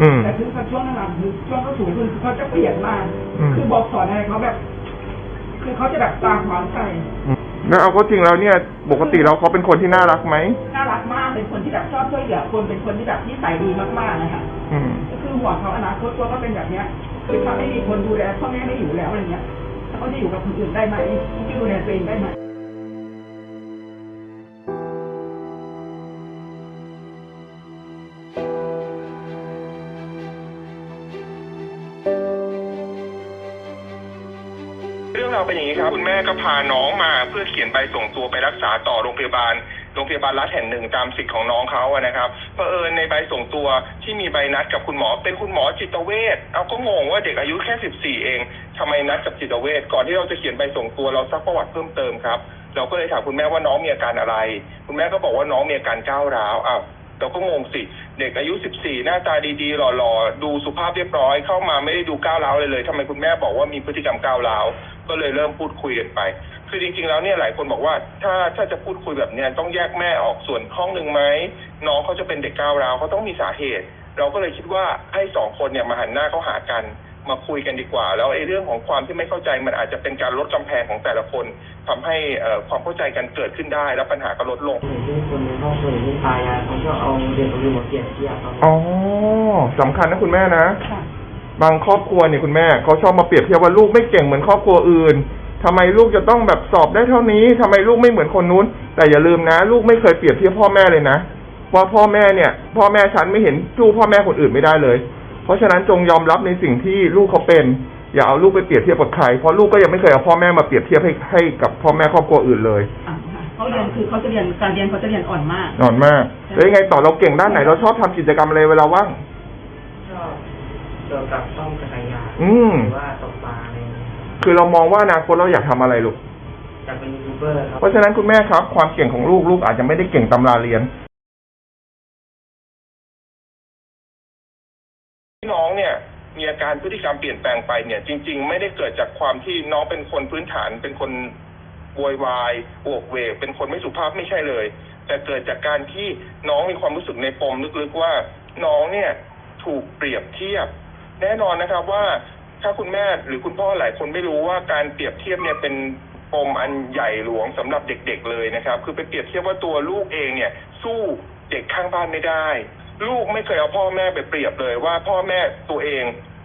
อืม แต่ถึงกับช่วงหลังๆคือช่วงเขาสูงขึ้นเขาจะเปลี่ยนมาก อืม คือบอกสอนอะไรเขาแบบ คือเขาจะแบบตามความใส่แล้วเอาก็จริงแล้วเนี่ย ปกติแล้วเขาเป็นคนที่น่ารักไหมน่ารักมากเป็นคนที่แบบชอบช่วยเหลือคนเป็นคนที่แบบนิสัยดีมากๆนะคะอืม ก็คือห่วงเขาอนาคตตัวก็เป็นแบบเนี้ยคือถ้าไม่มีคนดูแลพ่อแม่ไม่อยู่แล้วอะไรเงี้ยถ้าเขาจะอยู่กับคนอื่นได้ไหมเขาจะดูแลตัวเองได้ไหมาวเป็นอย่างนี้ครับคุณแม่ก็พาน้องมาเพื่อเขียนใบส่งตัวไปรักษาต่อโรงพยาบาลโรงพยาบาลรัฐแห่งหนึ่งตามสิทธิ์ของน้องเขาอะนะครับเพอเอิญในใบส่งตัวที่มีใบนัดกับคุณหมอเป็นคุณหมอจิตเวชเอาก็งงว่าเด็กอายุแค่สิบสี่เองทำไมนัดกับจิตเวชก่อนที่เราจะเขียนใบส่งตัวเราซักประวัติเพิ่มเติมครับ เราก็เลยถามคุณแม่ว่าน้องมีอาการอะไร คุณแม่ก็บอกว่าน้องมีอาการก้าวร้าวอ้าวเราก็งงสิ เด็กอายุ 14 หน้าตาดีๆ หล่อๆ ดูสุภาพเรียบร้อย เข้ามาไม่ได้ดูก้าวร้าวเลยเลยทำไมคุณแม่บอกว่ามีพฤติกรรมก้าวร้าว ก็เลยเริ่มพูดคุยกันไป คือจริงๆ แล้วเนี่ยหลายคนบอกว่า ถ้าถ้าจะพูดคุยแบบเนี้ยต้องแยกแม่ออกส่วนห้องหนึ่งไหมน้องเขาจะเป็นเด็กก้าวร้าวเขาต้องมีสาเหตุ เราก็เลยคิดว่าให้สองคนเนี่ยมาหันหน้าเข้าหากัน มาคุยกันดีกว่า แล้วไอ้เรื่องของความที่ไม่เข้าใจมันอาจจะเป็นการลดกำแพงของแต่ละคนทำให้เอ่อความเข้าใจกันเกิดขึ้นได้ แล้วปัญหาก็ลดลงอย่างที่คนในครอบครัวอย่างที่ตายายเขาชอบเอาเด็กคนอื่นมาเปรียบเทียบครับอ๋อสำคัญนะคุณแม่นะค่ะบางครอบครัวเนี่ยคุณแม่เขาชอบมาเปรียบเทียบว่าลูกไม่เก่งเหมือนครอบครัวอื่นทำไมลูกจะต้องแบบสอบได้เท่านี้ทำไมลูกไม่เหมือนคนนู้น แต่อย่าลืมนะ ลูกไม่เคยเปรียบเทียบพ่อแม่เลยนะว่าพ่อแม่เนี่ย พ่อแม่ฉันไม่เห็นสู้พ่อแม่คนอื่นไม่ได้เลย เพราะฉะนั้นจงยอมรับในสิ่งที่ลูกเขาเป็น อย่าเอาลูกไปเปรียบเทียบกับใครเพราะลูกก็ยังไม่เคยเอาพ่อแม่มาเปรียบเทียบให้ให้กับพ่อแม่ครอบครัวอื่นเลยอ่าค่ะเขาเรียนคือเขาจะเรียนการเรียนเขาจะเรียนอ่อนมาก นอนมากแล้วยังไงต่อเราเก่งด้านไหนเราชอบทำกิจกรรมอะไรเวลาว่างชอบเกี่ยวกับซ่อมจักรยานอืมหรือว่าตกปลาอะไรอย่างเงี้ยคือเรามองว่าอนาคตเราอยากทำอะไรลูก อยากเป็นยูทูบเบอร์ครับ เพราะฉะนั้นคุณแม่ครับ ความเก่งของลูกลูกอาจจะไม่ได้เก่งตำราเรียน อาการพฤติกรรมเปลี่ยนแปลงไปเนี่ย จริง ๆ ไม่ได้เกิดจากความที่น้องเป็นคนพื้นฐาน เป็นคนโวยวายโวกเวกเป็นคนไม่สุภาพไม่ใช่เลย แต่เกิดจากการที่น้องมีความรู้สึกในปมลึกๆว่าน้องเนี่ยถูกเปรียบเทียบ แน่นอนนะครับว่าถ้าคุณแม่หรือคุณพ่อหลายคนไม่รู้ว่าการเปรียบเทียบเนี่ยเป็นปมอันใหญ่หลวงสำหรับเด็กๆเลยนะครับ คือไปเปรียบเทียบว่าตัวลูกเองเนี่ย สู้เด็กข้างบ้านไม่ได้ ลูกไม่เคยเอาพ่อแม่ไปเปรียบเลยว่าพ่อแม่ตัวเอง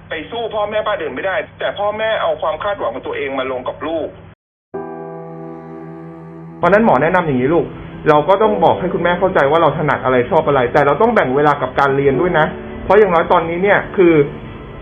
ไปสู้พ่อแม่บ้านอื่นไม่ได้ แต่พ่อแม่เอาความคาดหวังของตัวเองมาลงกับลูก เพราะฉะนั้นหมอแนะนำอย่างนี้ลูก เราก็ต้องบอกให้คุณแม่เข้าใจว่าเราถนัดอะไรชอบอะไร แต่เราต้องแบ่งเวลากับการเรียนด้วยนะ เพราะอย่างน้อยตอนนี้เนี่ยคือ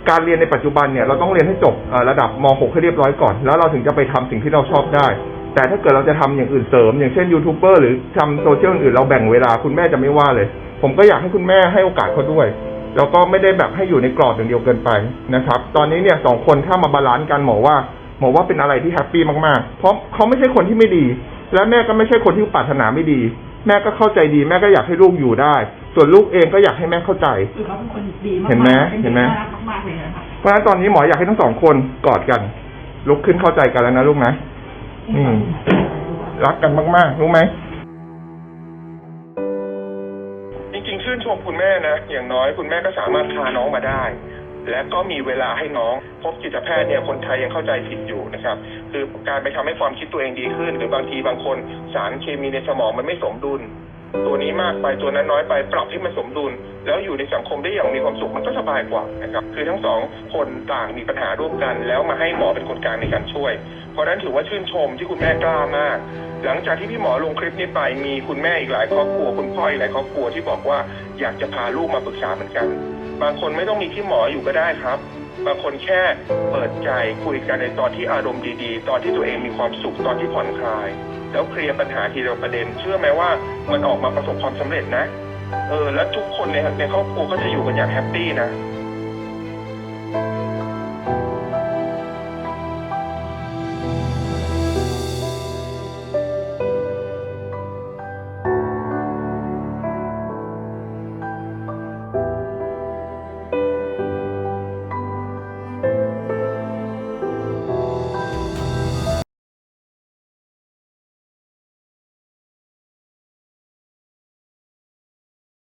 การเรียนในปัจจุบันเนี่ยเราต้องเรียนให้จบเอ่อระดับม .6 ให้เรียบร้อยก่อน แล้วเราถึงจะไปทำสิ่งที่เราชอบได้ แต่ถ้าเกิดเราจะทำอย่างอื่นเสริม อย่างเช่นยูทูบเบอร์หรือทำโซเชียลอื่นเราแบ่งเวลาคุณแม่จะไม่ว่าเลย ผมก็อยากให้คุณแม่ให้โอกาสเขาด้วย แล้วก็ไม่ได้แบบให้อยู่ในกรอบอย่างเดียวเกินไปนะครับ ตอนนี้เนี่ยสองคนถ้ามาบาลานซ์กันหมอว่าหมอว่าเป็นอะไรที่แฮปปี้มากๆ เพราะเขาไม่ใช่คนที่ไม่ดี และแม่ก็ไม่ใช่คนที่ปรารถนาไม่ดี แม่ก็เข้าใจดี แม่ก็อยากให้ลูกอยู่ได้ ส่วนลูกเองก็อยากให้แม่เข้าใจ คือเขาเป็นคนดีมากๆเห็นไหมป็เห็นไหม ด็การักมากๆเลยนะคะเพราะฉะนั้นตอนนี้หมออยากให้ทั้งสองคนกอดกัน ลุกขึ้นเข้าใจกันแล้วนะลูกนะ อืม รักกันมากๆ รู้ไหม แม่นะอย่างน้อยคุณแม่ก็สามารถพาน้องมาได้ และก็มีเวลาให้น้อง พบจิตแพทย์เนี่ยคนไทยยังเข้าใจผิดอยู่นะครับ คือการไปทำให้ความคิดตัวเองดีขึ้น หรือบางทีบางคนสารเคมีในสมองมันไม่สมดุล ตัวนี้มากไปตัวนั้นน้อยไปปรับให้มันสมดุล แล้วอยู่ในสังคมได้อย่างมีความสุขมันก็สบายกว่านะครับคือทั้งสองคนต่างมีปัญหาร่วมกัน แล้วมาให้หมอเป็นคนกลางในการช่วย เพราะฉะนั้นถือว่าชื่นชมที่คุณแม่กล้ามาก หลังจากที่พี่หมอลงคลิปนี้ไปมีคุณแม่อีกหลายครอบครัว คุณพ่ออีกหลายครอบครัวที่บอกว่าอยากจะพาลูกมาปรึกษาเหมือนกัน บางคนไม่ต้องมีที่หมออยู่ก็ได้ครับ บางคนแค่เปิดใจคุยกันในตอนที่อารมณ์ดีๆ ตอนที่ตัวเองมีความสุขตอนที่ผ่อนคลาย แล้วเคลียร์ปัญหาทีเดียวประเด็น เชื่อไหมว่ามันออกมาประสบความสำเร็จนะ เออ แล้วทุกคนในในครอบครัวก็จะอยู่กันอย่างแฮปปี้นะ